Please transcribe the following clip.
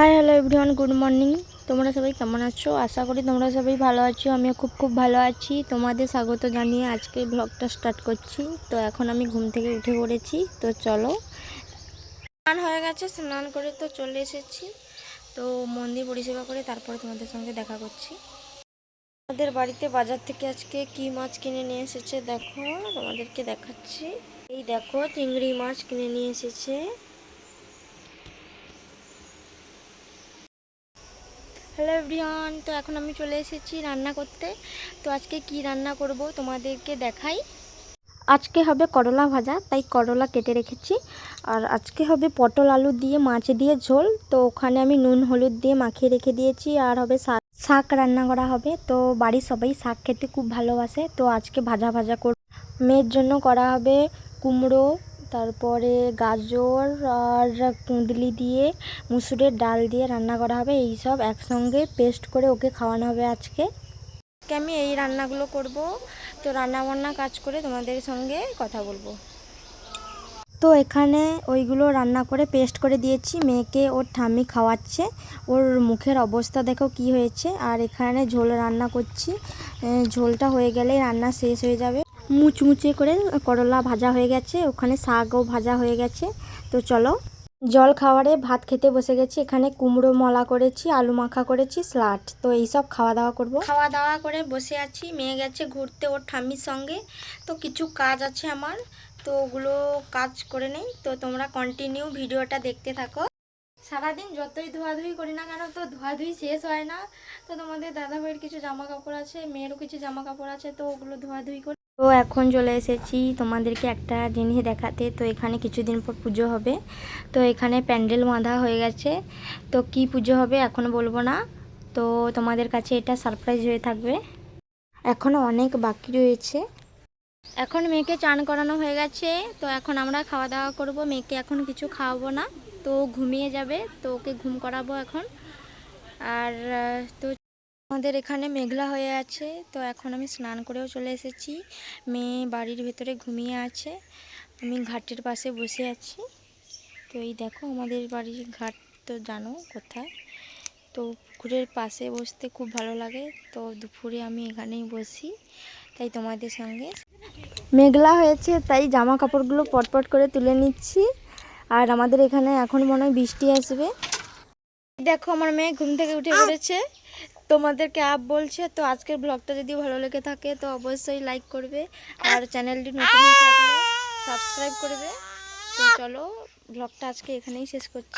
Hi hello everyone good morning তোমরা সবাই কেমন আছো? আশা করি তোমরা সবাই ভালো আছো। আমিও খুব খুব ভালো আছি। তোমাদের স্বাগত জানিয়ে আজকে ব্লগটা স্টার্ট করছি। তো এখন আমি ঘুম থেকে উঠে পড়েছি। তো চলো। স্নান হয়ে গেছে, স্নান করে তো চলে এসেছি। তো মন্দির পরিষেবা করে তারপরে তোমাদের সঙ্গে দেখা করছি। আমাদের বাড়িতে বাজার থেকে আজকে কি মাছ কিনে নিয়ে এসেছে? দেখো, তোমাদেরকে দেখাচ্ছি। এই দেখো, চিংড়ি মাছ কিনে নিয়ে এসেছে। হ্যালো এভরিওয়ান, তো এখন আমি চলে এসেছি রান্না করতে। তো আজকে কি রান্না করব তোমাদেরকে দেখাই। আজকে হবে করলা ভাজা, তাই করলা কেটে রেখেছি। আর আজকে হবে পটল আলু দিয়ে, মাছ দিয়ে ঝোল। তো ওখানে আমি নুন, হলুদ দিয়ে মাখিয়ে রেখে দিয়েছি। আর হবে শাক শাক রান্না করা হবে। তো বাড়ির সবাই শাক খেতে খুব ভালোবাসে। তো আজকে ভাজা ভাজা কর মেয়ের জন্য করা হবে কুমড়ো তারপরে গাজর আর কুঁদলি দিয়ে, মুসুরের ডাল দিয়ে রান্না করা হবে। এই সব একসঙ্গে পেস্ট করে ওকে খাওয়ানো হবে আজকে। আজকে আমি এই রান্নাগুলো করব। তো রান্না বান্না কাজ করে তোমাদের সঙ্গে কথা বলব। তো এখানে ওইগুলো রান্না করে পেস্ট করে দিয়েছি। মেয়েকে ওর ঠাম্মি খাওয়াচ্ছে। ওর মুখের অবস্থা দেখো কি হয়েছে। আর এখানে ঝোল রান্না করছি। ঝোলটা হয়ে গেলে রান্না শেষ হয়ে যাবে। মুচমুচে করে করলা ভাজা হয়ে গেছে, ওখানে শাকও ভাজা হয়ে গেছে। তো চলো, জল খাওয়ারে ভাত খেতে বসে গেছি, এখানে কুমড়ো মলা করেছি, আলু মাখা করেছি স্লাট তো এইসব খাওয়া দাওয়া করব। খাওয়া দাওয়া করে বসে আছি, মেয়ে গেছে ঘুরতে ওর ঠাম্মির সঙ্গে। তো কিছু কাজ আছে আমার, তো ওগুলো কাজ করে নেই। তো তোমরা কন্টিনিউ ভিডিওটা দেখতে থাকো। সারাদিন যতই ধোয়াধুয়ি করি না কেন, তো ধোয়াধুয়ি শেষ হয় না। তো তোমাদের দাদা ভাইয়ের কিছু জামা কাপড় আছে, মেয়েরও কিছু জামা কাপড় আছে, তো ওগুলো ধোয়াধুয়ি করি। তো এখন চলে এসেছি তোমাদেরকে একটা জিনিস দেখাতে। তো এখানে কিছুদিন পর পুজো হবে। তো এখানে প্যান্ডেল বাঁধা হয়ে গেছে। তো কি পুজো হবে এখন বলব না। তো তোমাদের কাছে এটা সারপ্রাইজ হয়ে থাকবে। এখনও অনেক বাকি রয়েছে। এখন মেয়েকে চান করানো হয়ে গেছে। তো এখন আমরা খাওয়া দাওয়া করব। মেয়েকে এখন কিছু খাওয়াবো না। তো ঘুমিয়ে যাবে। তো ওকে ঘুম করাবো এখন। আর তো আমাদের এখানে মেঘলা হয়ে আছে তো এখন আমি স্নান করেও চলে এসেছি। মেয়ে বাড়ির ভেতরে ঘুমিয়ে আছে আমি ঘাটের পাশে বসে আছি। তো এই দেখো আমাদের বাড়ির ঘাট তো জানো কোথায়। তো পুকুরের পাশে বসতে খুব ভালো লাগে তো দুপুরে আমি এখানেই বসি তাই তোমাদের সঙ্গে। মেঘলা হয়েছে তাই জামা কাপড়গুলো পটপট করে তুলে নিচ্ছি আর আমাদের এখানে এখন মনে হয় বৃষ্টি আসবে। দেখো আমার মেয়ে ঘুম থেকে উঠে পড়েছে তোমাদেরকে আপ বলছে, তো আজকের ব্লগটা যদি ভালো লেগে থাকে, তো অবশ্যই লাইক করবে। আর চ্যানেলটি নতুন থাকলে সাবস্ক্রাইব করবে। তো চলো ব্লগটা আজকে এখানেই শেষ করছি।